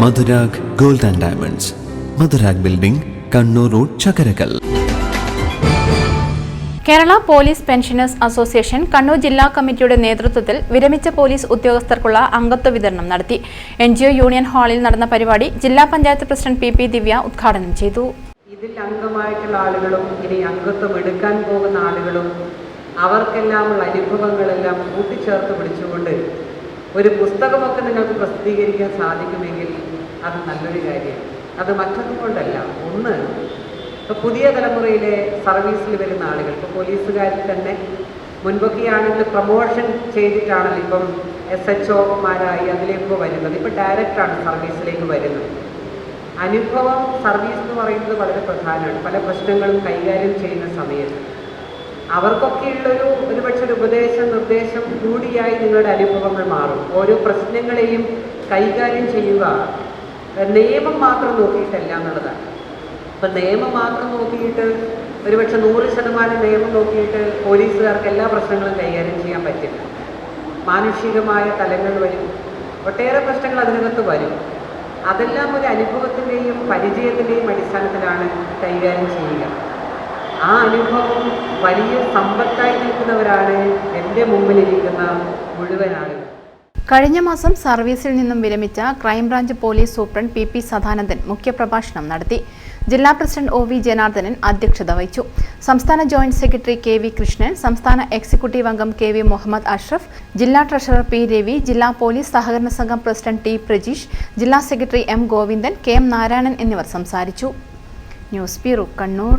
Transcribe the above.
Madhurag gold and diamonds. Madhurag building Kannur road Chakkarakkal. Kerala police pensioners association Kannur ജില്ലാ കമ്മിറ്റിയുടെ നേതൃത്വത്തിൽ വിരമിച്ച police ഉദ്യോഗസ്ഥർക്കുള്ള അംഗത്വ വിതരണം നടത്തി. എൻ യൂണിയൻ ഹാളിൽ നടന്ന പരിപാടി ജില്ലാ panchayat president P P Divya ഉദ്ഘാടനം ചെയ്തു. ഇതിൽ അംഗമായിട്ടുള്ള ആളുകളും ഇനി അംഗത്വം എടുക്കാൻ പോകുന്ന ആളുകളും അവർക്കെല്ലാമുള്ള അനുഭവങ്ങളെല്ലാം കൂട്ടിച്ചേർത്ത് പിടിച്ചുകൊണ്ട് ഒരു പുസ്തകമൊക്കെ നിങ്ങൾക്ക് പ്രസിദ്ധീകരിക്കാൻ സാധിക്കുമെങ്കിൽ അത് നല്ലൊരു കാര്യമാണ്. അത് മറ്റൊന്നും കൊണ്ടല്ല ഒന്ന് ഇപ്പോൾ പുതിയ തലമുറയിലെ സർവീസിൽ വരുന്ന ആളുകൾ ഇപ്പോൾ പോലീസുകാരിൽ തന്നെ മുൻപൊക്കെയാണെങ്കിൽ പ്രൊമോഷൻ ചെയ്തിട്ടാണല്ലോ ഇപ്പം എസ് എച്ച് ഒമാരായി അതിലേക്ക് വരുന്നത്. ഇപ്പം ഡയറക്റ്റാണ് സർവീസിലേക്ക് വരുന്നത്. അനുഭവം സർവീസ് എന്ന് പറയുന്നത് വളരെ പ്രധാനമാണ്. പല പ്രശ്നങ്ങളും കൈകാര്യം ചെയ്യുന്ന സമയത്ത് അവർക്കൊക്കെയുള്ളൊരു ഒരുപക്ഷെ ഒരു ഉപദേശം നിർദ്ദേശം കൂടിയായി നിങ്ങളുടെ അനുഭവങ്ങൾ മാറും. ഓരോ പ്രശ്നങ്ങളെയും കൈകാര്യം ചെയ്യുക. നിയമം മാത്രം നോക്കിയിട്ടല്ല എന്നുള്ളതാണ്. ഇപ്പം നിയമം മാത്രം നോക്കിയിട്ട് ഒരുപക്ഷെ നൂറ് ശതമാനം നിയമം നോക്കിയിട്ട് പോലീസുകാർക്ക് എല്ലാ പ്രശ്നങ്ങളും കൈകാര്യം ചെയ്യാൻ പറ്റില്ല. മാനുഷികമായ തലങ്ങൾ വരും. ഒട്ടേറെ പ്രശ്നങ്ങൾ അതിനകത്ത് വരും. അതെല്ലാം ഒരു അനുഭവത്തിന്റെയും പരിചയത്തിന്റെയും അടിസ്ഥാനത്തിലാണ് കൈകാര്യം ചെയ്യുക. ആ അനുഭവം വലിയ സമ്പത്തായി നിൽക്കുന്നവരാണ് എന്റെ മുമ്പിലിരിക്കുന്ന മുഴുവൻ ആളുകൾ കഴിഞ്ഞ മാസം സർവീസിൽ നിന്നും വിരമിച്ച crime branch police superintendent P P Sadanandan മുഖ്യപ്രഭാഷണം നടത്തി. ജില്ലാ പ്രസിഡന്റ് ഒ വി ജനാർദ്ദനൻ അധ്യക്ഷത വഹിച്ചു. സംസ്ഥാന joint secretary K V Krishnan സംസ്ഥാന എക്സിക്യൂട്ടീവ് അംഗം കെ വി മുഹമ്മദ് അഷ്റഫ് ജില്ലാ ട്രഷറർ പി രവി ജില്ലാ പോലീസ് സഹകരണ സംഘം പ്രസിഡന്റ് ടി പ്രജീഷ് ജില്ലാ secretary M Govindan K M Narayanan എന്നിവർ സംസാരിച്ചു. News bureau Kannur.